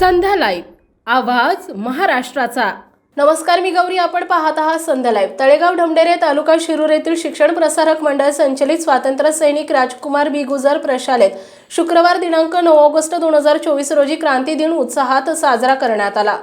संध्या live आवाज महाराष्ट्राचा. नमस्कार मी गौरी. आपण पाहत आहात संध्या लाईव्ह. तळेगाव ढमडेरे तालुका शिरूर येथील शिक्षण प्रसारक मंडळ संचलित स्वातंत्र्य सैनिक राजकुमार बी. गुजर प्रशालेत शुक्रवार दिनांक नऊ ऑगस्ट दोन हजार चोवीस रोजी क्रांती दिन उत्साहात साजरा करण्यात आला.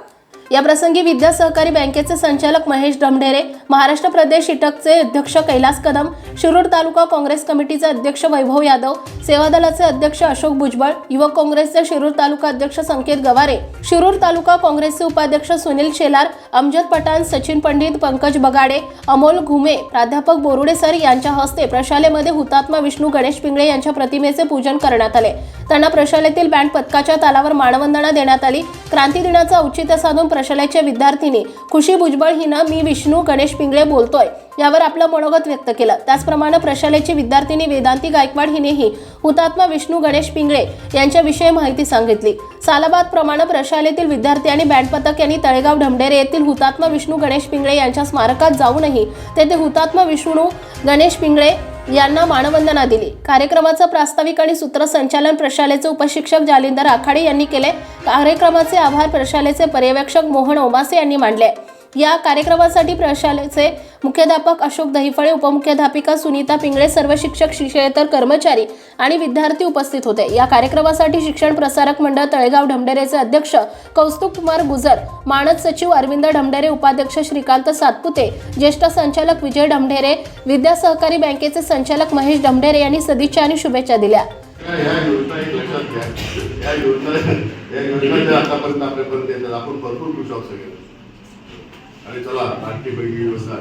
या प्रसंगी विद्या सहकारी बँकेचे संचालक महेश डमढेरे महाराष्ट्र प्रदेश इटकचे अध्यक्ष कैलास कदम शिरूर तालुका काँग्रेस कमिटीचे अध्यक्ष वैभव यादव सेवा दलाचे अध्यक्ष अशोक भुजबळ युवक काँग्रेसचे शिरूर तालुका अध्यक्ष संकेत गवारे शिरूर तालुका काँग्रेसचे उपाध्यक्ष सुनील शेलार अमजद पठाण सचिन पंडित पंकज बगाडे अमोल घुमे प्राध्यापक बोरुडे सर यांच्या हस्ते प्रशालेमध्ये हुतात्मा विष्णू गणेश पिंगळे यांच्या प्रतिमेचे पूजन करण्यात आले. त्यांना प्रशालेतील बँड पथकाच्या तालावर मानवंदना देण्यात आली. क्रांती दिनाचं औचित्य साधून प्रशालेच्या विद्यार्थिनी खुशी भुजबळ हिनं मी विष्णू गणेश पिंगळे बोलतोय. यावर आपलं मनोगत व्यक्त केलं. त्याचप्रमाणे प्रशालेची विद्यार्थिनी वेदांती गायकवाड हिनेही हुतात्मा विष्णू गणेश पिंगळे यांच्याविषयी माहिती सांगितली. सालाबाद प्रमाणे प्रशालेतील विद्यार्थी आणि बँड पथक यांनी तळेगाव ढमढेरे येथील हुतात्मा विष्णू गणेश पिंगळे यांच्या स्मारकात जाऊनही तेथे हुतात्मा विष्णू गणेश पिंगळे यांना मानवंदना दिली. कार्यक्रमाचं प्रास्ताविक आणि सूत्रसंचालन प्रशालेचे उपशिक्षक जालिंदर आखाडे यांनी केले. कार्यक्रमाचे आभार प्रशालेचे पर्यवेक्षक मोहन ओमासे यांनी मांडले. या कार्यक्रमासाठी प्रशालेचे मुख्याध्यापक अशोक दहिफळे उपमुख्याध्यापिका सुनीता पिंगळे सर्व शिक्षक शिक्षेतर कर्मचारी आणि विद्यार्थी उपस्थित होते. या कार्यक्रमासाठी शिक्षण प्रसारक मंडळ तळेगाव ढमढेरेचे अध्यक्ष कौस्तुभ कुमार गुजर मानद सचिव अरविंद ढमढेरे उपाध्यक्ष श्रीकांत सातपुते ज्येष्ठ संचालक विजय ढमढेरे विद्या सहकारी बँकेचे संचालक महेश ढमढेरे यांनी सदिच्छा आणि शुभेच्छा दिल्या. योजना एक लक्षात घ्या या योजना या योजना आतापर्यंत आपल्यापर्यंत येतात. आपण भरपूर खुश आहोत सगळे आणि चला आणखी पैकी योजना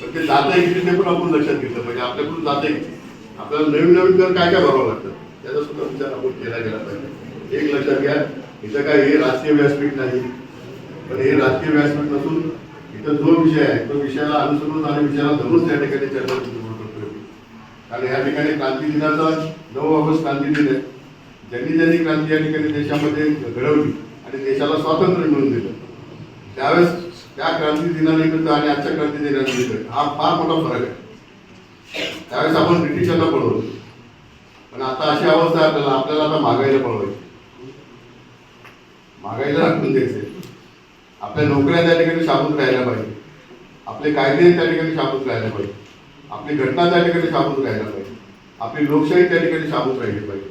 पण ते जाता येईल ते पण आपण लक्षात घेतलं पाहिजे. आपल्याकडून जाता येईल. आपल्याला नवीन नवीन कर काय काय भरावं लागतं? त्याचा सुद्धा विचार आपण केला गेला पाहिजे. एक लक्षात घ्या इथं काय हे राजकीय व्यासपीठ नाही. पण हे राजकीय व्यासपीठ नसून इथं जो विषय आहे तो विषयाला अनुसरून आणि विषयाला धरून त्या ठिकाणी चर्चा करतोय. कारण या ठिकाणी क्रांती दिनाचा नऊ ऑगस्ट क्रांती दिन आहे. ज्यांनी ज्यांनी क्रांती या ठिकाणी देशामध्ये घडवली आणि देशाला स्वातंत्र्य मिळवून दिलं. त्यावेळेस त्या क्रांती दिनानिमित्त आणि आजच्या क्रांती दिनानिमित्त हा फार मोठा फरक आहे. त्यावेळेस आपण ब्रिटिशांना पळवलं. पण आता अशी अवस्था आहे आपल्याला आपल्याला आता मागायला पळवायची महागाईला राखून द्यायचंय आपल्या नोकऱ्या त्या ठिकाणी शाबूत राहायला पाहिजे. आपले कायदे त्या ठिकाणी शाबूत राहायला पाहिजे. आपली घटना त्या ठिकाणी शाबूत राहायला पाहिजे. आपली लोकशाही त्या ठिकाणी शाबूत राहिली पाहिजे.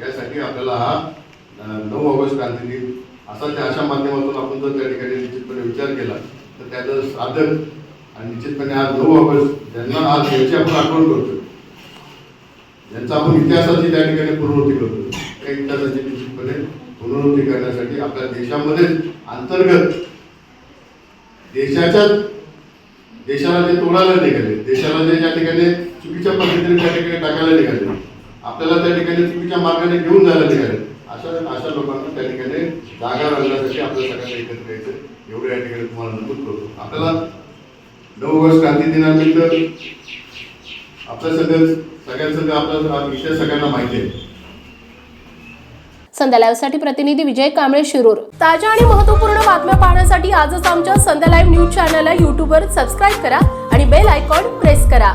यासाठी आपल्याला हा नऊ ऑगस्ट क्रांती दिन असा त्या अशा माध्यमातून आपण जर त्या ठिकाणी निश्चितपणे विचार केला तर त्याचं साधन आणि निश्चितपणे आज नऊ ऑगस्ट ज्यांना आज याची आपण आठवण करतो ज्यांचा आपण इतिहासाची त्या ठिकाणी पुनरावृत्ती करतो त्या इतिहासाची निश्चितपणे पुनरावृत्ती करण्यासाठी आपल्या देशामध्ये अंतर्गत देशाच्या देशाला जे तोडायला निघाले देशाला जे त्या ठिकाणी चुकीच्या पद्धतीने त्या ठिकाणी टाकायला निघाले आपल्याला त्या ठिकाणी चुकीच्या मार्गाने घेऊन जायला निघाले अशा अशा लोकांना त्या ठिकाणी जागा राहण्यासाठी आपल्या सगळ्यांना एकत्र यायचं एवढं या ठिकाणी तुम्हाला नमूद करतो. आपल्याला नऊ ऑगस्ट क्रांती दिनानिमित्त आपल्या सगळं सगळ्यांसंग आपला विषय सगळ्यांना माहिती आहे. संध्या लाईव्हसाठी प्रतिनिधी विजय कांबळे शिरूर. ताज्या आणि महत्त्वपूर्ण बातम्या पाहण्यासाठी आजच आमच्या संध्या लाईव्ह न्यूज चॅनलला युट्यूबवर सबस्क्राईब करा आणि बेल आयकॉन प्रेस करा.